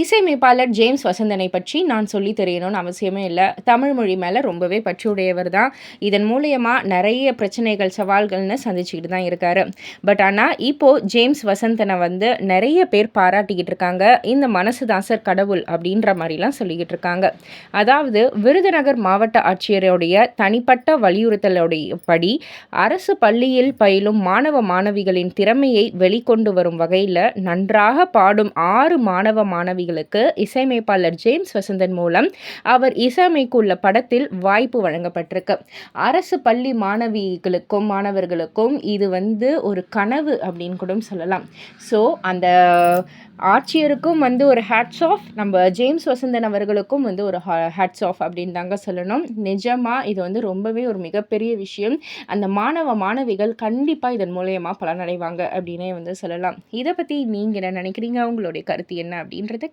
இசையமைப்பாளர் ஜேம்ஸ் வசந்தனை பற்றி நான் சொல்லி தெரியணும்னு அவசியமே இல்லை. தமிழ் மொழி மேலே ரொம்பவே பற்றியுடையவர் தான். இதன் மூலயமா நிறைய பிரச்சனைகள் சவால்கள்னு சந்திச்சுக்கிட்டு தான் இருக்கார். பட் ஆனால் இப்போது ஜேம்ஸ் வசந்தனை வந்து நிறைய பேர் பாராட்டிக்கிட்டு இருக்காங்க. இந்த மனசுதாசர் கடவுள் அப்படின்ற மாதிரிலாம் சொல்லிக்கிட்டு இருக்காங்க. அதாவது விருதுநகர் மாவட்ட ஆட்சியருடைய தனிப்பட்ட வலியுறுத்தலுடைய படி அரசு பள்ளியில் பயிலும் மாணவ மாணவிகளின் திறமையை வெளிக்கொண்டு வரும் வகையில் நன்றாக பாடும் ஆறு மாணவ மாணவி மாணவிகளுக்கு இசையமைப்பாளர் ஜேம்ஸ் வசந்தன் மூலம் அவர் இசையமைக்குள்ள படத்தில் வாய்ப்பு வழங்கப்பட்டிருக்கு. அரசு பள்ளி மாணவிகளுக்கும் மாணவர்களுக்கும் இது வந்து ஒரு கனவு அப்படின்னு கூட சொல்லலாம். ஸோ அந்த ஆட்சியருக்கும் வந்து ஒரு ஹேட்ஸ் ஆஃப் நம்ம ஜேம்ஸ் வசந்தன் அவர்களுக்கும் வந்து ஒரு ஹேட்ஸ் ஆஃப் அப்படின்னு தாங்க சொல்லணும். நிஜமாக இது வந்து ரொம்பவே ஒரு மிகப்பெரிய விஷயம். அந்த மாணவ மாணவிகள் கண்டிப்பாக இதன் மூலயமா பலனடைவாங்க அப்படின்னே வந்து சொல்லலாம். இதை பற்றி நீங்கள் என்ன நினைக்கிறீங்க? உங்களுடைய கருத்து என்ன அப்படின்றத